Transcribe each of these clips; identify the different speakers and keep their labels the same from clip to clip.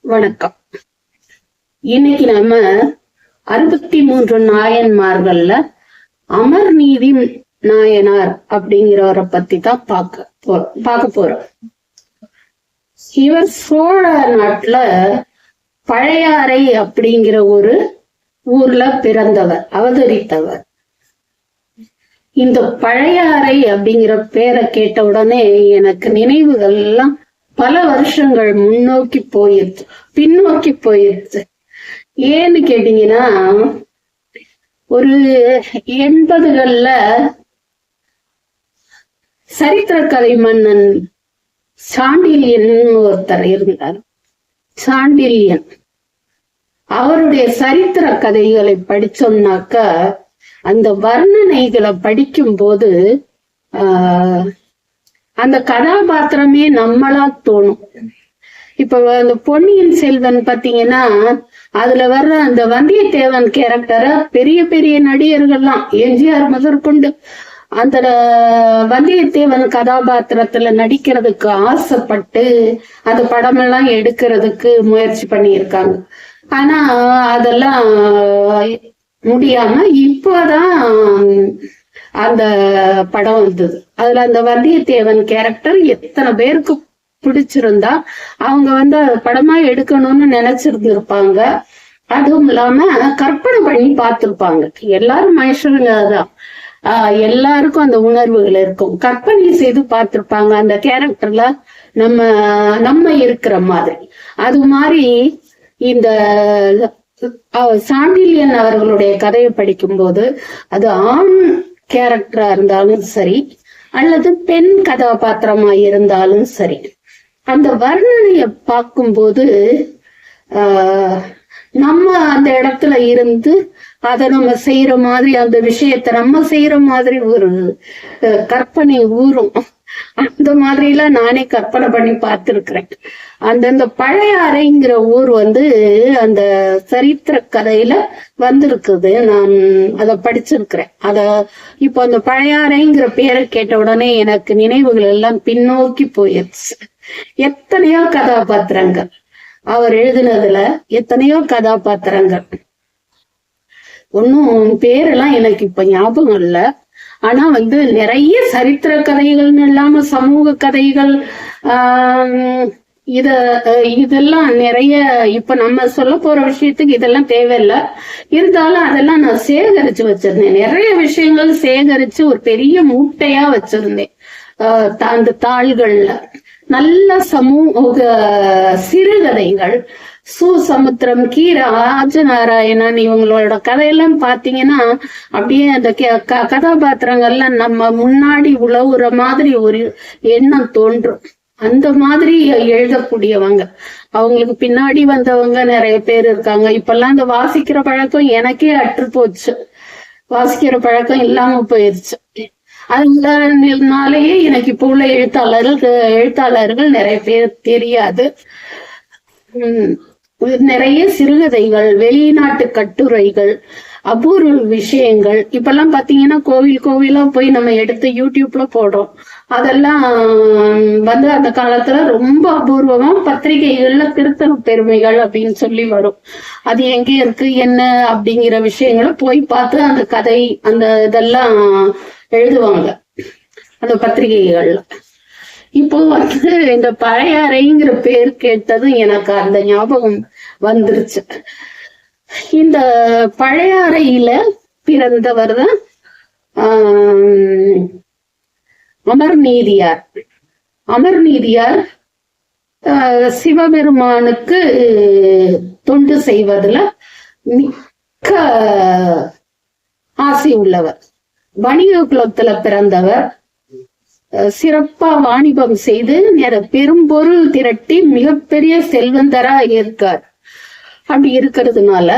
Speaker 1: வணக்கம். இன்னைக்கு நம்ம அறுபத்தி மூன்று நாயன்மார்கள்ல அமர்நீதி நாயனார் அப்படிங்கிறவரை பத்தி தான் பார்க்க போ- பார்க்க போறோம். இவர் சோழ நாட்டுல பழையாறை அப்படிங்கிற ஒரு ஊர்ல பிறந்தவர் அவதரித்தவர். இந்த பழையாறை அப்படிங்கிற பேரை கேட்ட உடனே எனக்கு நினைவுகள் எல்லாம் பல வருஷங்கள் முன்னோக்கி போயிருச்சு பின்னோக்கி போயிருச்சு ஏன்னு கேட்டீங்கன்னா ஒரு எண்பதுகள்ல சரித்திர கதை மன்னன் சாண்டில்யன் ஒருத்தர் இருந்தார். சாண்டில்யன். அவருடைய சரித்திர கதைகளை படிச்சோம்னாக்க அந்த வர்ணனைகளை படிக்கும் போது ஆஹ் அந்த கதாபாத்திரமே நம்மளா தோணும். இப்ப அந்த பொன்னியின் செல்வன் பாத்தீங்கன்னா அதுல வர்ற அந்த வந்தியத்தேவன் கேரக்டரை பெரிய பெரிய நடிகர்கள்லாம் எம்ஜிஆர் முதற்கொண்டு அந்த வந்தியத்தேவன் கதாபாத்திரத்துல நடிக்கிறதுக்கு ஆசைப்பட்டு அந்த படமெல்லாம் எடுக்கிறதுக்கு முயற்சி பண்ணியிருக்காங்க. ஆனா அதெல்லாம் முடியாம இப்போதான் அந்த படம் வந்தது. அதுல அந்த வந்தியத்தேவன் கேரக்டர் எத்தனை பேருக்கு பிடிச்சிருந்தா அவங்க வந்து படமா எடுக்கணும்னு நினைச்சிருந்திருப்பாங்க. அதுவும் இல்லாம கற்பனை பண்ணி பார்த்திருப்பாங்க. எல்லாரும் மனுஷனுங்க தான் ஆஹ் எல்லாருக்கும் அந்த உணர்வுகள் இருக்கும். கற்பனை செய்து பார்த்திருப்பாங்க. அந்த கேரக்டர்ல நம்ம நம்ம இருக்கிற மாதிரி. அது மாதிரி இந்த சாண்டில்யன் அவர்களுடைய கதையை படிக்கும்போது அது ஆண் கேரக்டரா இருந்தாலும் சரி அல்லது பெண் கதாபாத்திரமா இருந்தாலும் சரி. அந்த வர்ணனைய பார்க்கும்போது ஆஹ், நம்ம அந்த இடத்துல இருந்து அதை நம்ம செய்யற மாதிரி அந்த விஷயத்த நம்ம செய்யற மாதிரி ஒரு கற்பனை ஊறும். அந்த மாதிரி எல்லாம் நானே கற்பனை பண்ணி பார்த்திருக்கிறேன். அந்தந்த பழைய அறைங்கிற ஊர் வந்து அந்த சரித்திர கதையில வந்திருக்குது. நான் அதை படிச்சிருக்கிறேன். அத இப்போ அந்த பழைய அறைங்கிற பேரை கேட்ட உடனே எனக்கு நினைவுகள் எல்லாம் பின்னோக்கி போயிடுச்சு எத்தனையோ கதாபாத்திரங்கள். அவர் எழுதினதுல எத்தனையோ கதாபாத்திரங்கள். ஒன்னும் பேரெல்லாம் எனக்கு இப்ப ஞாபகம் இல்ல. ஆனா வந்து நிறைய சரித்திர கதைகள்னு இல்லாம சமூக கதைகள் ஆஹ் இத இதெல்லாம் நிறைய இப்ப நம்ம சொல்ல போற விஷயத்துக்கு இதெல்லாம் தேவையில்ல. இருந்தாலும் அதெல்லாம் நான் சேகரிச்சு வச்சிருந்தேன். நிறைய விஷயங்கள் சேகரிச்சு ஒரு பெரிய மூட்டையா வச்சிருந்தேன். ஆஹ் அந்த தாள்கள்ல. நல்ல சமூக சிறுகதைகள். சுசமுத்திரம் கீரா ராஜநாராயணன் இவங்களோட கதையெல்லாம் பாத்தீங்கன்னா அப்படியே அந்த க- கதாபாத்திரங்கள்லாம் நம்ம முன்னாடி உழவுற மாதிரி ஒரு எண்ணம் தோன்றும். அந்த மாதிரி எழுதக்கூடியவங்க. அவங்களுக்கு பின்னாடி வந்தவங்க நிறைய பேர் இருக்காங்க. இப்பெல்லாம் இந்த வாசிக்கிற பழக்கம் எனக்கே அற்று போச்சு. வாசிக்கிற பழக்கம் இல்லாம போயிருச்சு. அதனாலேயே எனக்கு இப்போ உள்ள எழுத்தாளர்கள் எழுத்தாளர்கள் நிறைய பேர் தெரியாது. உம் நிறைய சிறுகதைகள் வெளிநாட்டு கட்டுரைகள் அபூர்வ விஷயங்கள். இப்பெல்லாம் பாத்தீங்கன்னா கோவில் கோவிலா போய் நம்ம எடுத்து யூடியூப்ல போடுறோம். அதெல்லாம் வந்து அந்த காலத்துல ரொம்ப அபூர்வமா பத்திரிகைகள்ல திருத்தண பெருமைகள் அப்படின்னு சொல்லி வரும். அது எங்க இருக்கு என்ன அப்படிங்கிற விஷயங்களை போய் பார்த்து அந்த கதை அந்த இதெல்லாம் எழுதுவாங்க. அந்த பத்திரிகைகள்ல. இப்போ வந்து இந்த பழைய அறைங்கிற பேர் கேட்டதும் எனக்கு அந்த ஞாபகம் வந்துருச்சு. இந்த பழைய அறையில பிறந்தவர் தான் ஆஹ், அமர்நீதியார் அமர்நீதியார் ஆஹ், சிவபெருமானுக்கு தொண்டு செய்வதுல மிக்க ஆசை உள்ளவர். வணிக குலத்துல பிறந்தவர். சிறப்பா வாணிபம் செய்து பெரும் பெரும்பொருள் திரட்டி மிகப்பெரிய செல்வந்தரா இருக்கார். அப்படி இருக்கிறதுனால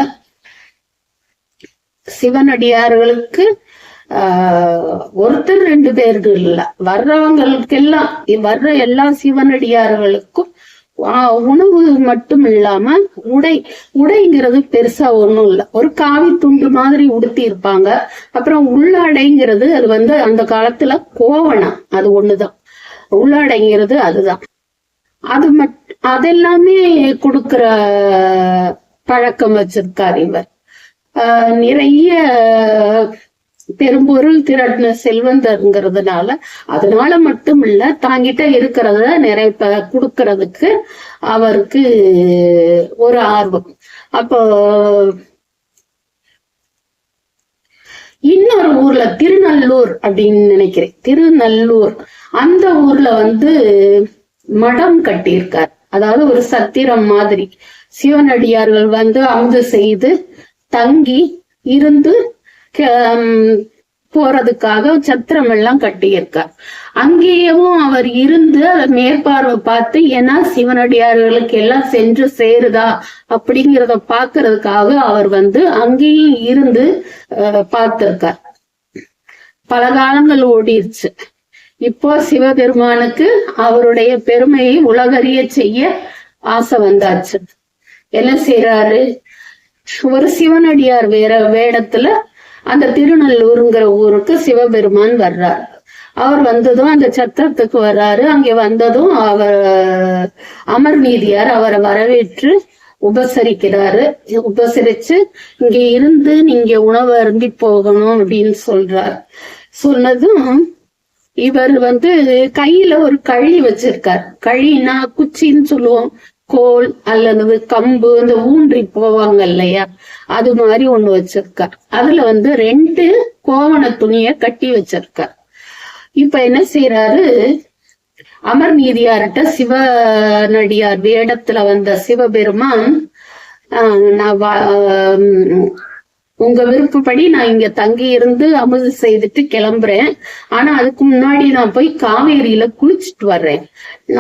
Speaker 1: சிவனடியார்களுக்கு ஆஹ் ஒருத்தர் ரெண்டு பேர்கள் இல்ல. வர்றவங்களுக்கெல்லாம் வர்ற எல்லா சிவனடியார்களுக்கும் உணவு மட்டும் இல்லாம உடை உடைங்கிறது பெருசா ஒண்ணும் இல்ல. ஒரு காவி துண்டு மாதிரி உடுத்தி இருப்பாங்க. அப்புறம் உள்ளாடைங்கிறது அது வந்து அந்த காலத்துல கோவணம். அது ஒண்ணுதான். உள்ளாடைங்கிறது அதுதான். அது மட் அதெல்லாமே கொடுக்கிற பழக்கம் வச்சிருக்கார் இவர். நிறைய பெரும்பொருள் திரட்டின செல்வந்தருங்கிறதுனால அதனால மட்டும் இல்ல தாங்கிட்ட இருக்கிறத நிறைய கொடுக்கறதுக்கு அவருக்கு ஒரு ஆர்வம். அப்போ இன்னொரு ஊர்ல திருநல்லூர் அப்படின்னு நினைக்கிறேன். திருநல்லூர். அந்த ஊர்ல வந்து மடம் கட்டியிருக்கார். அதாவது ஒரு சத்திரம் மாதிரி. சிவனடியார்கள் வந்து அமுது செய்து தங்கி இருந்து போறதுக்காக சத்திரம் எல்லாம் கட்டியிருக்கார். அங்கேயும் அவர் இருந்து அதை மேற்பார்வை பார்த்து ஏன்னா சிவனடியார்களுக்கு எல்லாம் சென்று சேருதா அப்படிங்கிறத பாக்குறதுக்காக அவர் வந்து அங்கேயும் இருந்து பார்த்திருக்கார். பல காலங்கள் ஓடிருச்சு. இப்போ சிவபெருமானுக்கு அவருடைய பெருமையை உலகறிய செய்ய ஆசை வந்தாச்சு. என்ன செய்யறாரு ஒரு சிவனடியார் வேற வேடத்துல அந்த திருநல்லூருங்கிற ஊருக்கு சிவபெருமான் வர்றார். அவர் வந்ததும் அந்த சத்திரத்துக்கு வர்றாரு. அங்கே வந்ததும் அவர் அமர் நீதியார் அவரை வரவேற்று உபசரிக்கிறாரு. உபசரிச்சு இங்க இருந்து நீங்க உணவு அருந்தி போகணும் அப்படின்னு சொல்றார். சொன்னதும் இவர் வந்து கையில ஒரு கழி வச்சிருக்கார். கழினா குச்சின்னு சொல்லுவோம். கோல் அல்லது கம்பு இந்த ஊன்றி போவாங்க இல்லையா? அது மாதிரி ஒண்ணு வச்சிருக்கார். அதுல வந்து ரெண்டு கோவண துணிய கட்டி வச்சிருக்கார். இப்ப என்ன செய்யறாரு அமர் நீதியார்கிட்ட சிவனடியார் வேடத்துல வந்த சிவபெருமான் ஆஹ், நான் வா- உங்க விருப்பப்படி நான் இங்க தங்கி இருந்து அமுது செய்துட்டு கிளம்புறேன். ஆனா அதுக்கு முன்னாடி நான் போய் காவேரியில குளிச்சுட்டு வர்றேன்.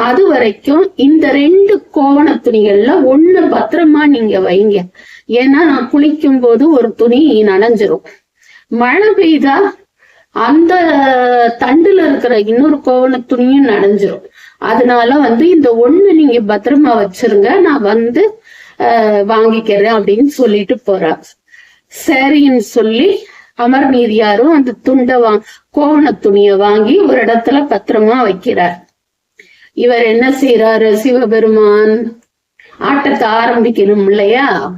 Speaker 1: அது வரைக்கும் இந்த ரெண்டு கோவண துணிகள்ல ஒண்ணு பத்திரமா நீங்க வைங்க. ஏன்னா நான் குளிக்கும் போது ஒரு துணி நனைஞ்சிரும். மழை பெய்தா அந்த தண்டுல இருக்கிற இன்னொரு கோவண துணியும் நனைஞ்சிரும். அதனால வந்து இந்த ஒண்ணு நீங்க பத்திரமா வச்சிருங்க. நான் வந்து ஆஹ், வாங்கிக்கிறேன் அப்படின்னு சொல்லிட்டு போறேன். சரின்னு சொல்லி அமர் நீதியாரும் அந்த துண்டை வா கோவண துணியை வாங்கி ஒரு இடத்துல பத்திரமா வைக்கிறார். இவர் என்ன செய்யறாரு சிவபெருமான் ஆட்டத்தை ஆரம்பிக்கணும் இல்லையா?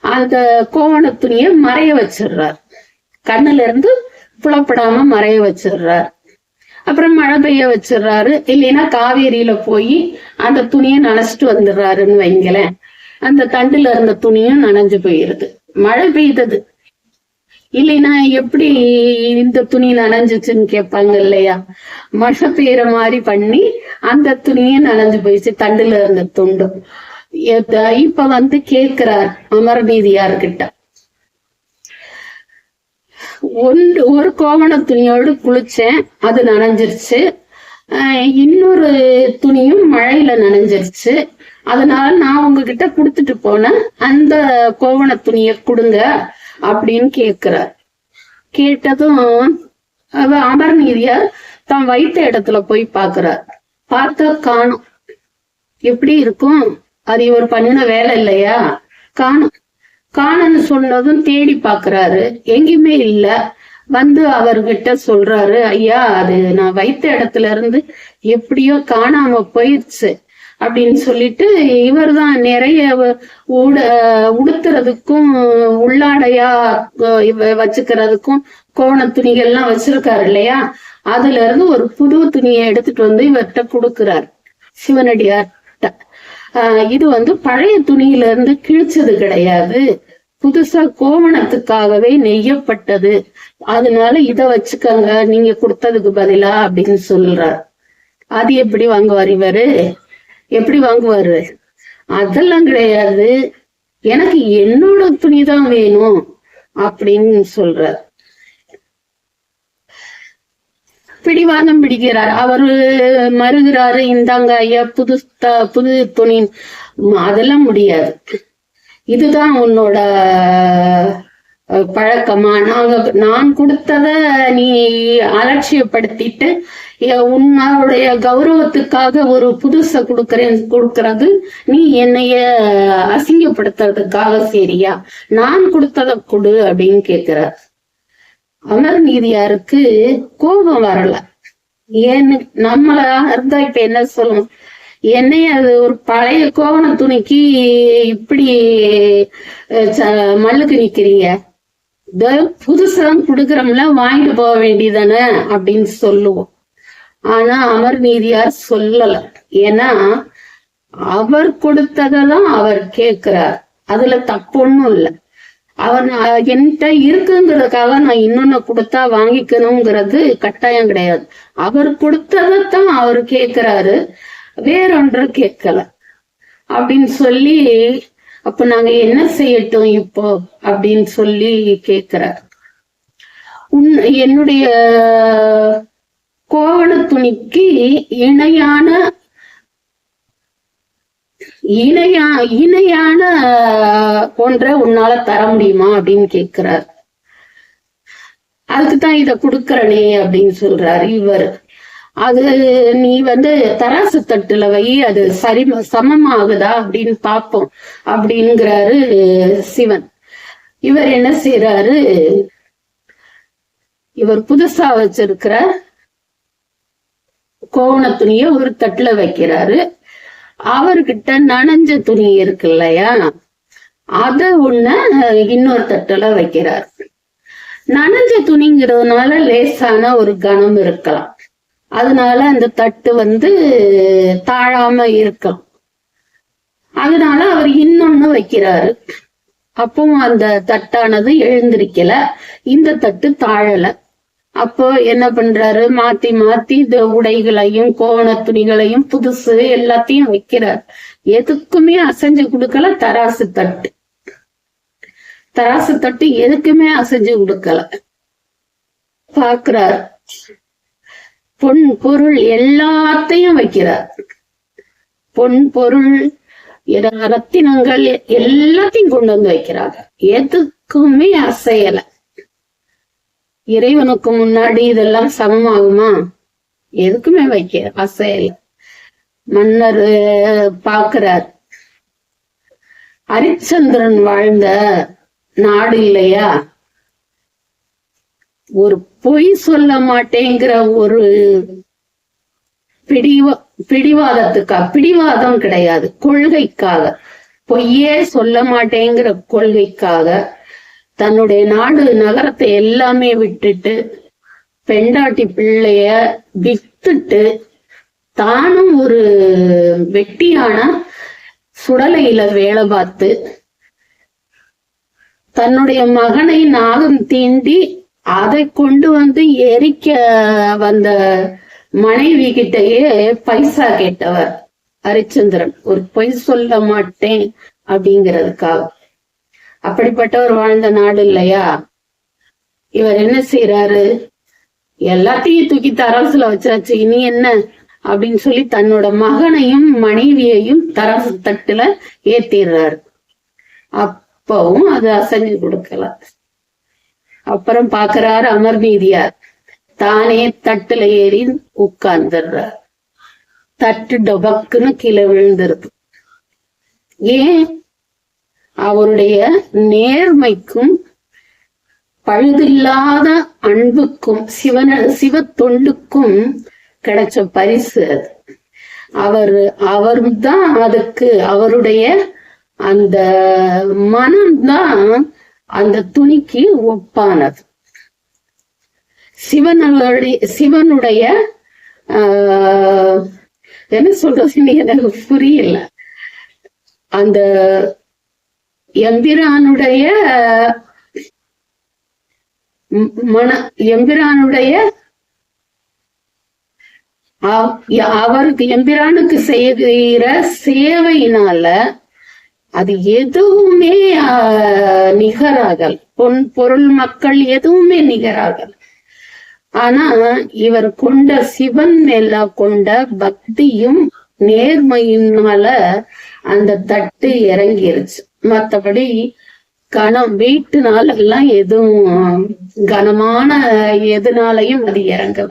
Speaker 1: அந்த கோவண துணிய மறைய வச்சிடுறார். கண்ணுல இருந்து புலப்படாம மறைய வச்சிடுறார். அப்புறம் மழை பெய்ய வச்சிடுறாரு. இல்லைன்னா காவேரியில போய் அந்த துணியை நனைச்சிட்டு வந்துடுறாருன்னு வைங்களேன். அந்த தண்டுல இருந்த துணியும் நனைஞ்சு போயிருது. மழை பெய்தது. இல்லைன்னா எப்படி இந்த துணி நனைஞ்சிச்சுன்னு கேட்பாங்க இல்லையா? மழை பெய்யற மாதிரி பண்ணி அந்த துணியே நனைஞ்சு போயிடுச்சு தண்டுல இருந்த துண்டும் இப்ப வந்து கேக்குறார் அமரநீதியார்கிட்ட. ஒன்று ஒரு கோவண துணியோடு குளிச்சேன் அது நனைஞ்சிருச்சு. ஆஹ் இன்னொரு துணியும் மழையில நனைஞ்சிருச்சு. அதனால நான் உங்ககிட்ட கொடுத்துட்டு போனேன். அந்த கோவண துணியை கொடுங்க அப்படின்னு கேக்குறார். கேட்டதும் அவ அமர்நீதியார் தான் வைத்த இடத்துல போய் பாக்குறார். பார்த்தா காணும். எப்படி இருக்கும்? அது இவர் பண்ணின வேலை இல்லையா? காணும். காணன்னு சொன்னதும் தேடி பாக்குறாரு. எங்கேயுமே இல்ல. வந்து அவர்கிட்ட சொல்றாரு ஐயா அது நான் வைத்த இடத்துல இருந்து எப்படியோ காணாம போயிருச்சு அப்படின்னு சொல்லிட்டு இவர்தான் நிறைய உட உடுத்துறதுக்கும் உள்ளாடையா வச்சுக்கிறதுக்கும் கோண துணிகள்லாம் வச்சிருக்காரு இல்லையா? அதுல இருந்து ஒரு புது துணியை எடுத்துட்டு வந்து இவர்கிட்ட கொடுக்கிறார். சிவனடியார்கிட்ட ஆஹ் இது வந்து பழைய துணியில இருந்து கிழிச்சது கிடையாது. புதுசா கோவணத்துக்காகவே நெய்யப்பட்டது. அதனால இத வச்சுக்கோங்க நீங்க கொடுத்ததுக்கு பதிலா அப்படின்னு சொல்றார். அது எப்படி வாங்குவார் இவரு? எப்படி வாங்குவாரு? அதெல்லாம் கிடையாது. எனக்கு என்னோட துணி தான் வேணும் அப்படின்னு சொல்றார். பிடிவாதம் பிடிக்கிறார். அவரு மறுகிறாரு இந்தாங்க ஐயா புது புது துணி. அதெல்லாம் முடியாது. இதுதான் உன்னோட பழக்கமா? நாங்க நான் கொடுத்தத நீ அலட்சியப்படுத்திட்டு உன்னுடைய கௌரவத்துக்காக ஒரு புதுசை கொடுக்கறேன் கொடுக்கறது நீ என்னைய அசிங்கப்படுத்துறதுக்காக சரியா? நான் கொடுத்தத கொடு அப்படின்னு கேக்குறார். அமர் நீதியாருக்கு கோபம் வரல. ஏன்னு நம்மள இருந்தா இப்ப என்ன சொல்லணும்? என்னைய அது ஒரு பழைய கோவண துணிக்கு இப்படி ச- மல்லுக்கு நிக்கிறீங்க. புதுசா குடுக்கறோம்ல வாங்கிட்டு போக வேண்டியதானே அப்படின்னு சொல்லுவோம். ஆனா அமர் நீதியார் சொல்லல. ஏன்னா அவர் கொடுத்ததான் அவர் கேட்கிறார். அதுல தப்பு ஒண்ணும் இல்ல அவர் என்கிட்ட இருக்குங்கிறதுக்காக நான் இன்னொன்னு கொடுத்தா வாங்கிக்கணுங்கிறது கட்டாயம் கிடையாது. அவர் கொடுத்ததைத்தான் அவர் கேட்கிறாரு. வேறொன்று கேட்கல. அப்படின்னு சொல்லி அப்ப நாங்க என்ன செய்யட்டும் இப்போ? அப்படின்னு சொல்லி கேட்கிறார். உன் என்னுடைய கோவண துணிக்கு இணையான இணையா இணையான ஒன்றை உன்னால தர முடியுமா அப்படின்னு கேக்குறார். அதுக்கு தான் இத குடுக்கறனே அப்படின்னு சொல்றாரு இவர். அது நீ வந்து தராசு தட்டுல வை அது சரி சமமாகுதா அப்படின்னு பாப்போம் அப்படிங்கிறாரு சிவன். இவர் என்ன செய்யறாரு இவர் புதுசா வச்சிருக்கிற கோவண ஒரு தட்டுல வைக்கிறாரு. அவர்கிட்ட நனைஞ்ச துணி இருக்கு இல்லையா? அத ஒண்ண இன்னொரு தட்டுல வைக்கிறார். நனைஞ்ச துணிங்கிறதுனால லேசான ஒரு கணம் இருக்கலாம். அதனால அந்த தட்டு வந்து தாழாம இருக்கலாம். அதனால அவர் இன்னொன்னு வைக்கிறாரு. அப்பவும் அந்த தட்டானது எழுந்திருக்கல. இந்த தட்டு தாழலை. அப்போ என்ன பண்றாரு? மாத்தி மாத்தி இந்த உடைகளையும் கோவண துணிகளையும் புதுசு எல்லாத்தையும் வைக்கிறார். எதுக்குமே அசைஞ்சு கொடுக்கல தராசு தட்டு. தராசு தட்டு எதுக்குமே அசைஞ்சு கொடுக்கல. பாக்குறார் பொன் பொருள் எல்லாத்தையும் வைக்கிறார். பொன் பொருள் ரத்தினங்கள் எல்லாத்தையும் கொண்டு வந்து வைக்கிறாங்க எதுக்குமே அசையலை. இறைவனுக்கு முன்னாடி இதெல்லாம் சமமாகுமா? எதுக்குமே வைக்க அசையல மன்னர் பாக்குறார் ஹரிச்சந்திரன் வாழ்ந்த நாடு இல்லையா? ஒரு பொய் சொல்ல மாட்டேங்கிற ஒரு பிடிவா பிடிவாதத்துக்கா? பிடிவாதம் கிடையாது. கொள்கைக்காக. பொய்யே சொல்ல மாட்டேங்கிற கொள்கைக்காக தன்னுடைய நாடு நகரத்தை எல்லாமே விட்டுட்டு பெண்டாட்டி பிள்ளைய வித்துட்டு தானும் ஒரு வெட்டியான சுடலையில வேலை பார்த்து தன்னுடைய மகனை நாகம் தீண்டி அதை கொண்டு வந்து எரிக்க வந்த மனைவி கிட்டயே பைசா கேட்டவர். ஹரிச்சந்திரன் ஒரு பொய் சொல்ல மாட்டேன் அப்படிங்கிறதுக்காக. அப்படிப்பட்டவர் வாழ்ந்த நாடு இல்லையா? இவர் என்ன செய்யறாரு எல்லாத்தையும் தூக்கி தராசுல வச்சாச்சு. இனி என்ன? அப்படின்னு சொல்லி தன்னோட மகனையும் மனைவியையும் தராசு தட்டுல ஏத்திடுறாரு. அப்பவும் அது அசைஞ்சு கொடுக்கல. அப்புறம் பாக்குறாரு அமர்நீதியார் தானே தட்டுல ஏறி உட்கார்ந்துடுறார். தட்டு டொபக்குன்னு கீழே விழுந்துருது. ஏன்? அவருடைய நேர்மைக்கும் பழுதில்லாத அன்புக்கும் சிவன சிவ தொண்டுக்கும் கிடைச்ச பரிசு அது. அவர் அவர் தான் அதுக்கு அவருடைய அந்த மனம்தான் அந்த துணிக்கு ஒப்பானது. சிவனுடைய சிவனுடைய ஆஹ், என்ன சொல்றதுன்னு எனக்கு புரியல. அந்த எம்பிரானுடைய மன எம்பிரானுடைய அவருக்கு எம்பிரானுக்கு செய்கிற சேவையினால அது எதுவுமே நிகராகல். பொன் பொருள் மக்கள் எதுவுமே நிகராகல். ஆனா இவர் கொண்ட சிவன் மேல கொண்ட பக்தியும் நேர்மையினால அந்த தட்டு இறங்கிருச்சு. மத்தபடி கணம் வீட்டுனால எல்லாம் எதுவும் கனமான எதுனாலையும் அது இறங்கல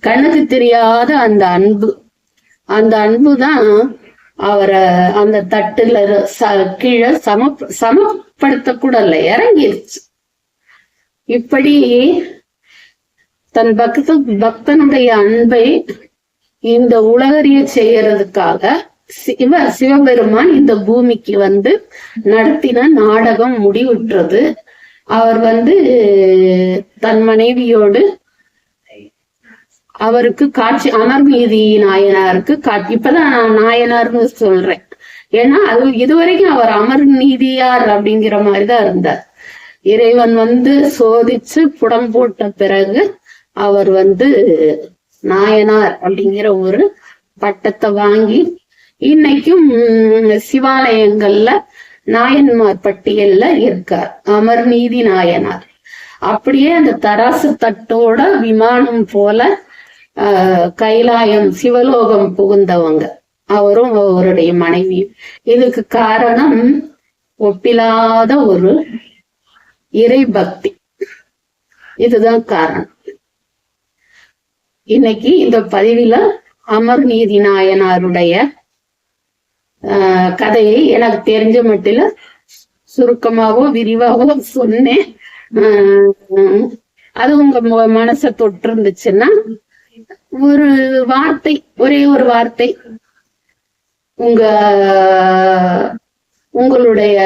Speaker 1: கண்ணுக்கு தெரியாத அந்த அன்பு. அந்த அன்பு தான் அவரை அந்த தட்டுல ச- கீழே சம சமப்படுத்த கூட இல்லை இறங்கிருச்சு. இப்படி தன் பக்த பக்தனுடைய அன்பை இந்த உலகறிய செய்யறதுக்காக சிவ சிவபெருமான் இந்த பூமிக்கு வந்து நடத்தின நாடகம் முடிவுற்றது. அவர் வந்து தன் மனைவியோடு அவருக்கு காட்சி அமர்நீதி நாயனாருக்கு காட்சி இப்பதான் நான் நாயனார்னு சொல்றேன். ஏன்னா அது இதுவரைக்கும் அவர் அமர் நீதியார் அப்படிங்கிற மாதிரிதான் இருந்தார். இறைவன் வந்து சோதிச்சு புடம் போட்ட பிறகு அவர் வந்து நாயனார் அப்படிங்கிற ஒரு பட்டத்தை வாங்கி இன்னைக்கும் உம், சிவாலயங்கள்ல நாயன்மார் பட்டியல்ல இருக்கார். அமர்நீதி நாயனார். அப்படியே அந்த தராசு தட்டோட விமானம் போல ஆஹ், கைலாயம் சிவலோகம் புகுந்தவங்க. அவரும் அவருடைய மனைவி இதுக்கு காரணம் ஒப்பிலாத ஒரு இறை பக்தி. இதுதான் காரணம். இன்னைக்கு இந்த பதிவில அமர்நீதி நாயனாருடைய கதையை எனக்கு தெரிஞ்ச மட்டில சுருக்கமாவோ விரிவாகவோ சொன்னேன். ஆஹ், அது உங்க மனசை தொட்டு இருந்துச்சுன்னா ஒரு வார்த்தை ஒரே ஒரு வார்த்தை உங்க உங்களுடைய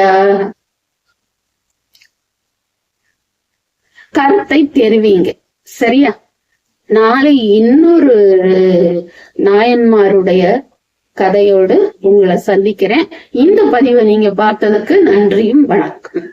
Speaker 1: கருத்தை தெரிவிங்க. சரியா? நாளை இன்னொரு நாயன்மாருடைய கதையோடு உங்களை சந்திக்கிறேன். இந்த பதிவை நீங்க பார்த்ததுக்கு நன்றியும் வணக்கம்.